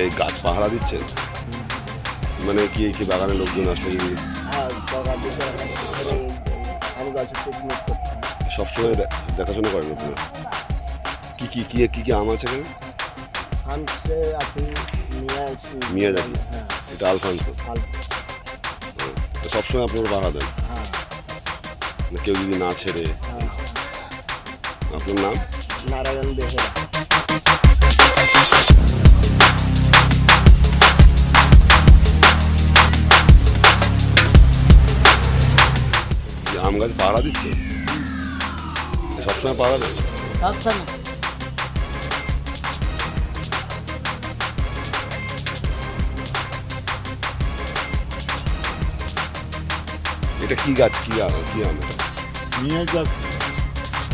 এই গাছ পাহারা দিচ্ছেন মানে কি কি বাগানের লোকজন আসলে হ্যাঁ হয় সবসময় দেখাশোনা করেন আপনারা কি কি কি কি কি আম আছে মিয়াজাকি। হ্যাঁ এটা আলফানসো? তো সবসময় আপনারা পাহারা দেন হ্যাঁ। মানে কেউ যদি না ছেড়ে হ্যাঁ। আপনার নাম? নারায়ণ বেহেরা। আম গাছ পাহারা দিচ্ছে? সবসময় পাহারা আচ্ছা এটা কি গাছ? কি আম? কি আম? এটা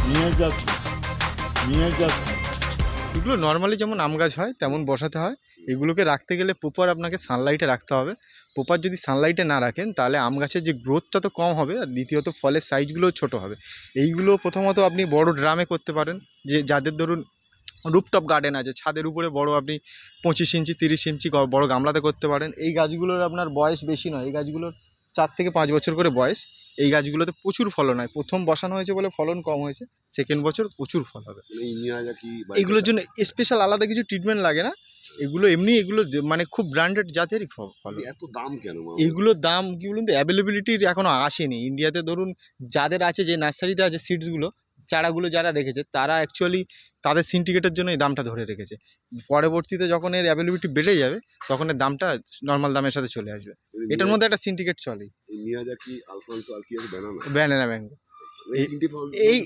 মিয়াজাকি মিয়াজাকি মিয়াজাকি এগুলো নর্মালি যেমন আম গাছ হয়, তেমন বসাতে হয়। এগুলোকে রাখতে গেলে প্রপার আপনাকে সানলাইটে রাখতে হবে। প্রপার যদি সানলাইটে না রাখেন, তাহলে আম গাছের যে গ্রোথটা তো কম হবে, আর দ্বিতীয়ত ফলের সাইজগুলোও ছোট হবে। এইগুলো প্রথমত আপনি বড় ড্রামে করতে পারেন। যে যাদের ধরুন রুপটপ গার্ডেন আছে, ছাদের উপরে বড় আপনি পঁচিশ ইঞ্চি, তিরিশ ইঞ্চি বড় গামলাতে করতে পারেন। এই গাছগুলোর আপনার বয়স বেশি নয়। এই গাছগুলোর চার থেকে পাঁচ বছর করে বয়স। এই গাছগুলোতে প্রচুর ফলন হয়। প্রথম বসানো হয়েছে বলে ফলন কম হয়েছে সেকেন্ড বছর প্রচুর ফল হবে। মানে এগুলোর জন্য স্পেশাল আলাদা কিছু ট্রিটমেন্ট লাগে না। এগুলো এমনি এগুলো মানে খুব ব্র্যান্ডেড জাতেরই ফল এত দাম কেন? এগুলোর দাম কি বলুন তো অ্যাভেলেবিলিটির এখনও আসেনি। ইন্ডিয়াতে ধরুন যাদের আছে যে নার্সারিতে আছে সিডসগুলো চারাগুলো যারা রেখেছে তারা অ্যাকচুয়ালি তাদের সিন্ডিকেটের জন্য এই দামটা ধরে রেখেছে। পরবর্তীতে যখন এর অ্যাভেলেবিলিটি বেড়ে যাবে তখন এর দামটা নর্মাল দামের সাথে চলে আসবে। এটার মধ্যে একটা সিন্ডিকেট চলে আছে ব্যানানা ম্যাঙ্গো এই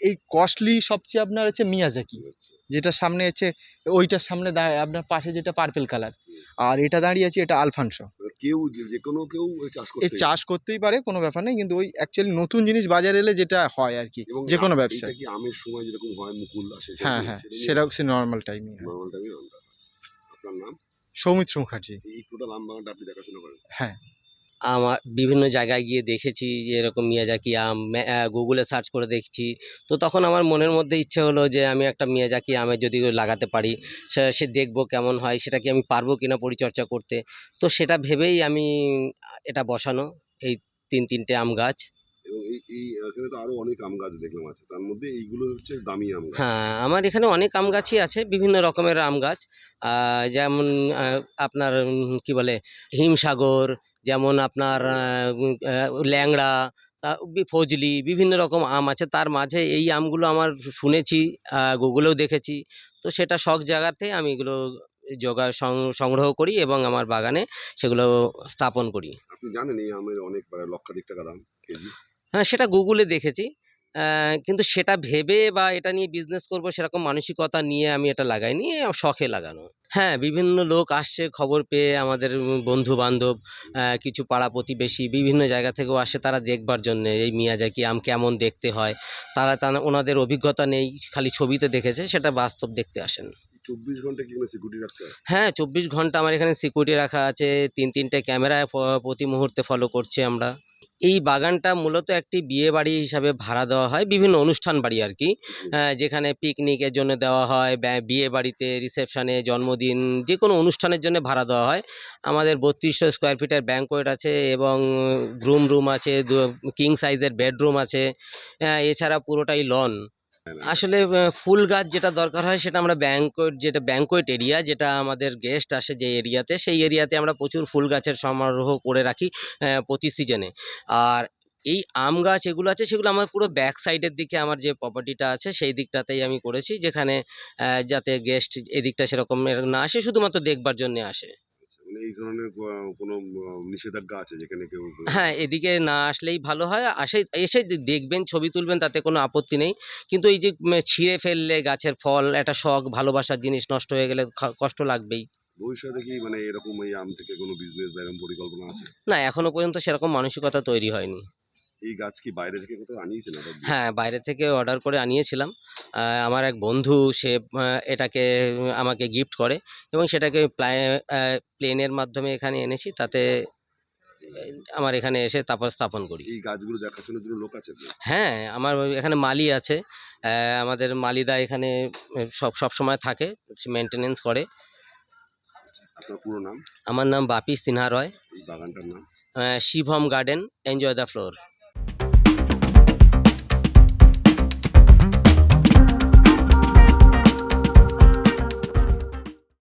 এই- কস্টলি সবচেয়ে আপনার হচ্ছে মিয়াজাকি আচ্ছা। যেটা সামনে হচ্ছে ওইটার সামনে দাঁড়ায় আপনার পাশে যেটা পার্পেল কালার আর এটা দাঁড়িয়ে আছে এটা আলফানসো কেউ যে- কোনো কেউ চাষ করতে চাষ করতেই পারে কোনো ব্যাপার নেই। কিন্তু ওই অ্যাকচুয়ালি নতুন জিনিস বাজারে এলে যেটা হয় আর কি যে কোনো ব্যবসা। কি আমের সময় যেরকম হয় মুকুল আসে হ্যাঁ হ্যাঁ? সেটাও সে নর্মাল টাইমই হয়। নর্মাল টাইমে আপনার নাম? সৌমিত্র মুখার্জি। এই টোটাল আম বাগানটা আপনি দেখাশোনা করেন? হ্যাঁ। আমার বিভিন্ন জায়গায় গিয়ে দেখেছি যে এরকম মিয়াজাকি আম গুগলে সার্চ করে দেখছি। তো তখন আমার মনের মধ্যে ইচ্ছে হলো যে আমি একটা মিয়াজাকি আমের যদি লাগাতে পারি সে দেখব কেমন হয় সেটা কি আমি পারব কিনা পরিচর্যা করতে? তো সেটা ভেবেই আমি এটা বসানো এই তিন তিনটে আম গাছ। এবং এই এই এখানে তো আরও অনেক আম গাছ দেখলাম আছে তার মধ্যে এইগুলো হচ্ছে দামি আম হ্যাঁ আমার এখানে অনেক আম গাছই আছে বিভিন্ন রকমের আম গাছ। যেমন আপনার কি বলে হিমসাগর যেমন আপনার ল্যাংড়া ফজলি বিভিন্ন রকম আম আছে। তার মাঝে এই আমগুলো আমার শুনেছি গুগলেও দেখেছি। তো সেটা শখ জায়গাতে আমি এগুলো সং- সংগ্রহ করি এবং আমার বাগানে সেগুলো স্থাপন করি। আপনি জানেন এই আমের অনেক লক্ষাধিক টাকা দাম কেজি? হ্যাঁ সেটা গুগলে দেখেছি। কিন্তু সেটা ভেবে বা এটা নিয়ে বিজনেস করব সেরকম মানসিকতা নিয়ে আমি এটা লাগাইনি শখে লাগানো। হ্যাঁ বিভিন্ন লোক আসছে খবর পেয়ে আমাদের বন্ধু বান্ধব কিছু পাড়া প্রতিবেশী বিভিন্ন জায়গা থেকেও আসে তারা দেখবার জন্য এই মিয়াজাকি আম কেমন দেখতে হয়? তারা তারা ওনাদের অভিজ্ঞতা নেই খালি ছবিতে দেখেছে সেটা বাস্তব দেখতে আসেন। চব্বিশ ঘণ্টা কি সিকিউরিটি রাখতে হ্যাঁ? চব্বিশ ঘণ্টা আমার এখানে সিকিউরিটি রাখা আছে তিন তিনটে ক্যামেরায় প্রতি মুহূর্তে ফলো করছি আমরা। এই বাগানটা মূলত একটি বিয়ে বাড়ি হিসাবে ভাড়া দেওয়া হয় বিভিন্ন অনুষ্ঠান বাড়ি আর কি। আহ, যেখানে পিকনিকের জন্য দেওয়া হয় ব্যা- বিয়ে বাড়িতে রিসেপশানে জন্মদিন যে কোনো অনুষ্ঠানের জন্য ভাড়া দেওয়া হয়। আমাদের বত্রিশশো স্কোয়ার ফিটের ব্যাঙ্কোয়েট আছে এবং গ্রুম রুম আছে কিং সাইজের বেডরুম আছে। এছাড়া পুরোটাই লন আসলে ফুল গাছ যেটা দরকার হয় সেটা আমরা ব্যাঙ্কোয়েট যেটা ব্যাঙ্কোয়েট এরিয়া, যেটা আমাদের গেস্ট আসে যে এরিয়াতে, সেই এরিয়াতে আমরা প্রচুর ফুল গাছের সমারোহ করে রাখি প্রতি সিজনে আর এই আম গাছ এগুলো আছে, সেগুলো আমার পুরো ব্যাক সাইডের দিকে আমার যে প্রপার্টিটা আছে, সেই দিকটাতেই আমি করেছি, যেখানে যাতে গেস্ট এদিকটা সেরকম না আসে, শুধুমাত্র দেখবার জন্য আসে। মানে এই ধরনের কোনো নিষেধাজ্ঞা আছে যেখানে কেউ হ্যাঁ এদিকে না আসলেই ভালো হয়। আসে এসে দেখবেন ছবি তুলবেন তাতে কোনো আপত্তি নেই। কিন্তু এই যে ছিঁড়ে ফেললে গাছের ফল একটা শখ ভালোবাসার জিনিস নষ্ট হয়ে গেলে কষ্ট লাগবেই। ভবিষ্যতে কি মানে এরকম এই আম থেকে কোনো বিজনেস বা এরকম পরিকল্পনা আছে? না এখনও পর্যন্ত সেরকম মানসিকতা তৈরি হয়নি। এই গাছ কি বাইরে থেকে কোথাও দিয়ে? হ্যাঁ বাইরে থেকে অর্ডার করে আনিয়েছিলাম। আমার এক বন্ধু সে এটাকে আমাকে গিফট করে এবং সেটাকে প্লেনের মাধ্যমে এখানে এনেছি। তাতে আমার এখানে এসে তারপর স্থাপন করি। এই গাছগুলো দেখাশোনার জন্য লোক আছে হ্যাঁ আমার এখানে মালি আছে। আমাদের মালিদা এখানে সব সব সময় থাকে মেনটেনেন্স করে। আপনার পুরো নাম? আমার নাম বাপি সিনহা রয়। এই বাগানটার নাম? Shivam garden enjoy the floor